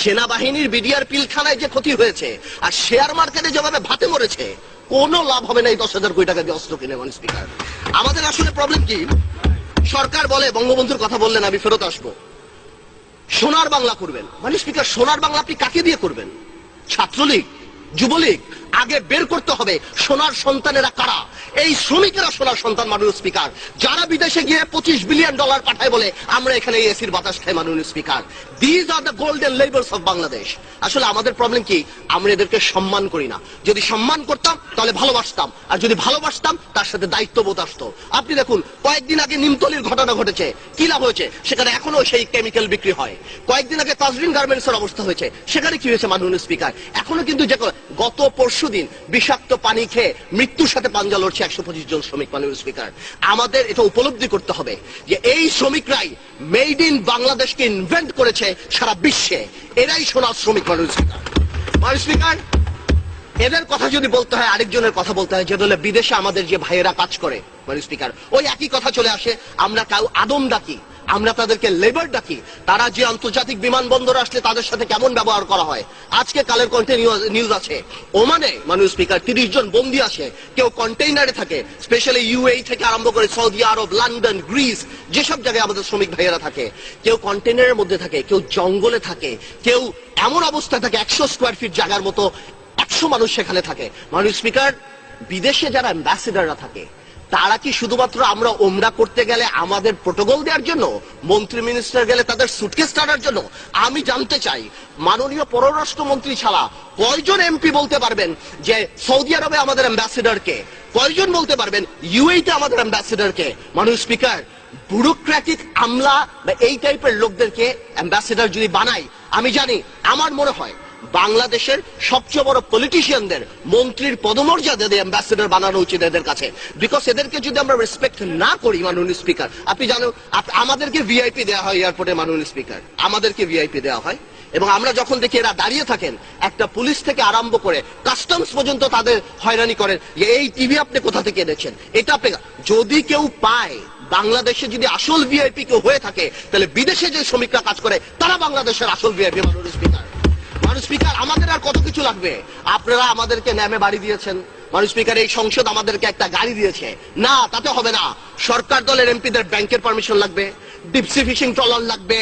সেনাবাহিনীর বিডিআর পিলখানায় যে ক্ষতি হয়েছে, আর শেয়ার মার্কেটে যেভাবে ভাতে মরেছে, কোনো লাভ হবে না এই দশ হাজার কোটি টাকা দিয়ে অস্ত্র কিনে মানে স্পিকার আমাদের আসলে প্রবলেম কি? সরকার বলে, বঙ্গবন্ধুর কথা বললেন, আমি ফেরত আসব। সোনার বাংলা করবেন। মানে স্পিকার সোনার বাংলা আপনি কাকে দিয়ে করবেন? ছাত্রলীগ, যুবলীগ, আগে বের করতে হবে। সোনার সন্তানেরা কারা? এই শ্রমিকেরা সোনার সন্তান, মাননীয় স্পিকার। যারা বিদেশে গিয়ে পঁচিশ বিলিয়ন ডলার পাঠায় বলে, আমরা এখানে এসির বাতাস খাই, মাননীয় speaker. These are the golden labours of Bangladesh আসলে আমাদের প্রবলেম কি? আমরা এদেরকে সম্মান করি না। যদি সম্মান করতাম, তাহলে ভালোবাসতাম। আর যদি ভালোবাসতাম, তার সাথে দায়িত্ববোধ আসতো। আপনি দেখুন, কয়েকদিন আগে নিমতলির ঘটনা ঘটেছে। কি লাভ হয়েছে? সেখানে এখনও সেই কেমিক্যাল বিক্রি হয়। কয়েকদিন আগে তাজরিন গার্মেন্টস এর অবস্থা হয়েছে। সেখানে কি হয়েছে, মাননীয় স্পিকার? এখনও কিন্তু যে গত পরশু দিন বিষাক্ত পানি খেয়ে মৃত্যুর সাথে পাঞ্জা লড়ছে একশো পঁচিশ জন শ্রমিক মাননীয় স্পিকার। আমাদের এটা উপলব্ধি করতে হবে যে এই শ্রমিকরাই মেড ইন বাংলাদেশকে ইনভেন্ট করেছে সারা বিশ্বে। এরাই সোনার শ্রমিক মাননীয় স্পিকার। মাননীয় স্পিকার, এদের কথা যদি বলতে হয়, আরেকজনের কথা বলতে হয়, যে হলে বিদেশে আমাদের যে ভাইয়েরা কাজ করে মানে স্পিকার, ওই একই কথা চলে আসে, আমরা কাউ আদম ডাকি। আমরা তাদেরকে লেবার ডাকি। তারা যে আন্তর্জাতিক বিমানবন্দর আসলে তাদের সাথে কেমন ব্যবহার করা হয়? আজকে কালের কন্টে নিউজ আছে। ওমানে মানুষ স্পিকার তিরিশ জন বন্দি আছে কেউ কন্টেইনারে থাকে স্পেশালি ইউএই থেকে আরম্ভ করে সৌদি আরব, লন্ডন, গ্রিস, যেসব জায়গায় আমাদের শ্রমিক ভাইয়েরা থাকে। কেউ কন্টেইনারের মধ্যে থাকে, কেউ জঙ্গলে থাকে, কেউ এমন অবস্থায় থাকে, একশো স্কোয়ার ফিট জায়গার মতো, একশো মানুষ সেখানে থাকে। মানুষ স্পিকার বিদেশে যারা অ্যাম্বাসেডাররা থাকে তারা কি শুধুমাত্র আমরা ওমরা করতে গেলে আমাদের প্রোটোকল দেওয়ার জন্য? মন্ত্রী মিনিস্টার গেলে তাদের সুটকেস টানার জন্য? আমি জানতে চাই, মাননীয় পররাষ্ট্রমন্ত্রী ছাড়া কয়জন এমপি বলতে পারবেন যে সৌদি আরবে আমাদের অ্যাম্বাসেডারকে কয়জন বলতে পারবেন ইউএইতে আমাদের অ্যাম্বাসেডারকে মানুষ স্পিকার ব্যুরোক্র্যাটিক আমলা বা এই টাইপের লোকদেরকে অ্যাম্বাসেডার যদি বানাই আমি জানি, আমার মনে হয় বাংলাদেশের সবচেয়ে বড় পলিটিশিয়ানদের মন্ত্রীর পদমর্যাদা দিয়ে অ্যাম্বাসেডার বানানো উচিত এদের কাছে। বিকজ এদেরকে যদি আমরা রেসপেক্ট না করি, মাননীয় স্পিকার আপনি জানো আমাদেরকে ভিআইপি দেওয়া হয় এয়ারপোর্টে মাননীয় স্পিকার আমাদেরকে ভিআইপি দেওয়া হয়। এবং আমরা যখন দেখি এরা দাঁড়িয়ে থাকেন, একটা পুলিশ থেকে আরম্ভ করে কাস্টমস পর্যন্ত তাদের হয়রানি করেন এই টিভি আপনি কোথা থেকে এনেছেন? এটা আপনি যদি কেউ পায়, বাংলাদেশে যদি আসল ভিআইপি কেউ হয়ে থাকে, তাহলে বিদেশে যে শ্রমিকরা কাজ করে, তারা বাংলাদেশের আসল ভিআইপি মাননীয় স্পিকার মানুষ স্পিকার, আমাদের আর কত কিছু লাগবে? আপনারা আমাদেরকে ন্যামে বাড়ি দিয়েছেন। মানুষ স্পিকার, এই সংসদ আমাদেরকে একটা গাড়ি দিয়েছে। না, তাতে হবে না। সরকার দলের এমপিদের ব্যাংকের পারমিশন লাগবে ডিপসি ফিশিং ট্রলার লাগবে,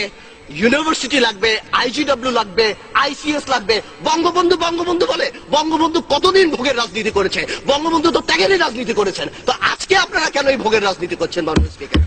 ইউনিভার্সিটি লাগবে, আইজিডব্লিউ লাগবে, আইসিএস লাগবে। বঙ্গবন্ধু বঙ্গবন্ধু বলে? বঙ্গবন্ধু কতদিন ভোগের রাজনীতি করেছে? বঙ্গবন্ধু তো ত্যাগেরই রাজনীতি করেছেন। তো আজকে আপনারা কেন এই ভোগের রাজনীতি করছেন মাননীয় স্পিকার?